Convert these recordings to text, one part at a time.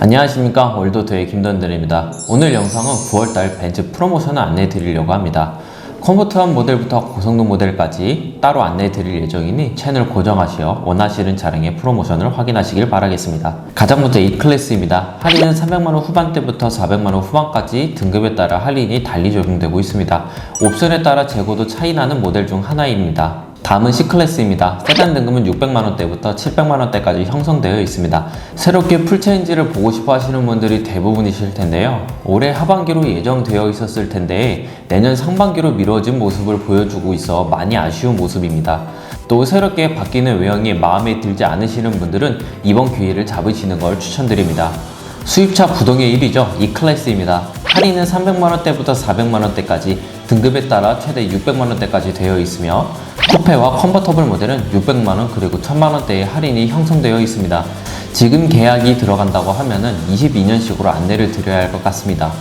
안녕하십니까. 월도토의 김던들입니다. 오늘 영상은 9월달 벤츠 프로모션을 안내해 드리려고 합니다. 컴포트한 모델부터 고성능 모델까지 따로 안내해 드릴 예정이니 채널 고정하시어 원하시는 차량의 프로모션을 확인하시길 바라겠습니다. 가장 먼저 E클래스입니다. 할인은 300만원 후반대부터 400만원 후반까지 등급에 따라 할인이 달리 적용되고 있습니다. 옵션에 따라 재고도 차이나는 모델 중 하나입니다 다음은 C클래스입니다. 세단 등급은 600만원대부터 700만원대까지 형성되어 있습니다. 새롭게 풀체인지를 보고 싶어 하시는 분들이 대부분이실 텐데요. 올해 하반기로 예정되어 있었을 텐데 내년 상반기로 미뤄진 모습을 보여주고 있어 많이 아쉬운 모습입니다. 또 새롭게 바뀌는 외형이 마음에 들지 않으시는 분들은 이번 기회를 잡으시는 걸 추천드립니다. 수입차 부동의 1위죠. E클래스입니다. 할인은 300만원대부터 400만원대까지 등급에 따라 최대 600만원대까지 되어 있으며 쿠페와 컨버터블 모델은 600만원 그리고 1000만원대의 할인이 형성되어 있습니다. 지금 계약이 들어간다고 하면은 22년식으로 안내를 드려야 할 것 같습니다.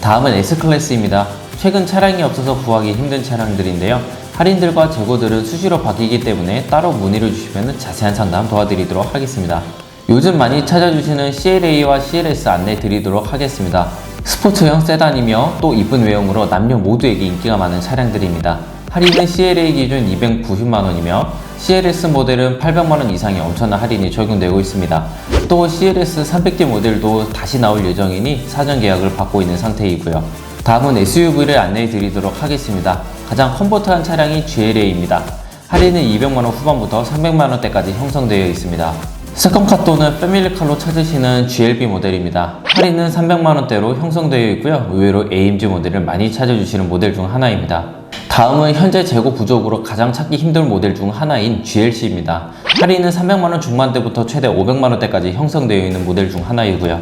다음은 S클래스입니다. 최근 차량이 없어서 구하기 힘든 차량들인데요. 할인들과 재고들은 수시로 바뀌기 때문에 따로 문의를 주시면 자세한 상담 도와드리도록 하겠습니다. 요즘 많이 찾아주시는 CLA와 CLS 안내 드리도록 하겠습니다. 스포츠형 세단이며 또 이쁜 외형으로 남녀 모두에게 인기가 많은 차량들입니다. 할인은 CLA 기준 290만원이며 CLS 모델은 800만원 이상의 엄청난 할인이 적용되고 있습니다. 또 CLS 300D 모델도 다시 나올 예정이니 사전 계약을 받고 있는 상태이고요. 다음은 SUV를 안내해 드리도록 하겠습니다. 가장 컴포트한 차량이 GLA입니다. 할인은 200만원 후반부터 300만원대까지 형성되어 있습니다. 세컨카 또는 패밀리카로 찾으시는 GLB 모델입니다. 할인은 300만원대로 형성되어 있고요. 의외로 AMG 모델을 많이 찾아주시는 모델 중 하나입니다. 다음은 현재 재고 부족으로 가장 찾기 힘든 모델 중 하나인 GLC입니다. 할인은 300만원 중반대부터 최대 500만원대까지 형성되어 있는 모델 중 하나이고요.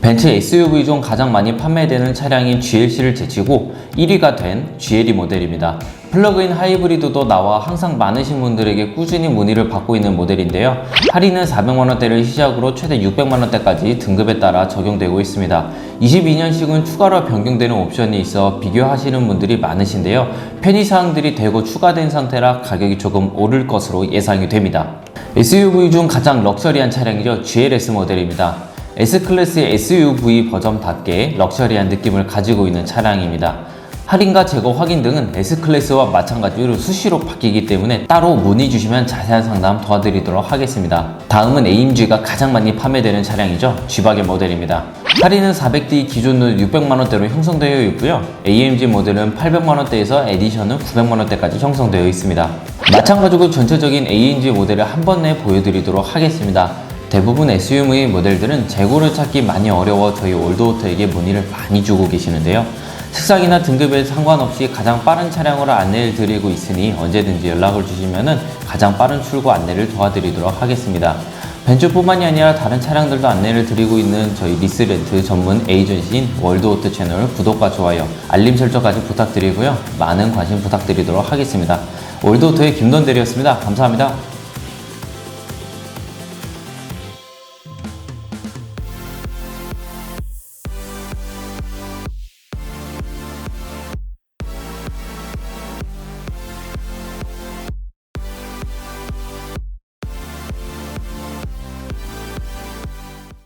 벤츠 SUV 중 가장 많이 판매되는 차량인 GLC를 제치고 1위가 된 GLE 모델입니다. 플러그인 하이브리드도 나와 항상 많으신 분들에게 꾸준히 문의를 받고 있는 모델인데요. 할인은 400만원대를 시작으로 최대 600만원대까지 등급에 따라 적용되고 있습니다. 22년식은 추가로 변경되는 옵션이 있어 비교하시는 분들이 많으신데요. 편의사항들이 되고 추가된 상태라 가격이 조금 오를 것으로 예상이 됩니다. SUV 중 가장 럭셔리한 차량이죠. GLS 모델입니다. S클래스의 SUV 버전답게 럭셔리한 느낌을 가지고 있는 차량입니다. 할인과 재고 확인 등은 S클래스와 마찬가지로 수시로 바뀌기 때문에 따로 문의 주시면 자세한 상담 도와드리도록 하겠습니다. 다음은 AMG가 가장 많이 판매되는 차량이죠. G박의 모델입니다. 할인은 400D 기준으로 600만원대로 형성되어 있고요. AMG 모델은 800만원대에서 에디션은 900만원대까지 형성되어 있습니다. 마찬가지로 전체적인 AMG 모델을 한 번에 보여드리도록 하겠습니다. 대부분 SUV 모델들은 재고를 찾기 많이 어려워 저희 올드오토에게 문의를 많이 주고 계시는데요. 색상이나 등급에 상관없이 가장 빠른 차량으로 안내를 드리고 있으니 언제든지 연락을 주시면 가장 빠른 출고 안내를 도와드리도록 하겠습니다. 벤츠뿐만이 아니라 다른 차량들도 안내를 드리고 있는 저희 리스렌트 전문 에이전시인 월드오토 채널 구독과 좋아요, 알림 설정까지 부탁드리고요. 많은 관심 부탁드리도록 하겠습니다. 월드오토의 김돈대리였습니다. 감사합니다.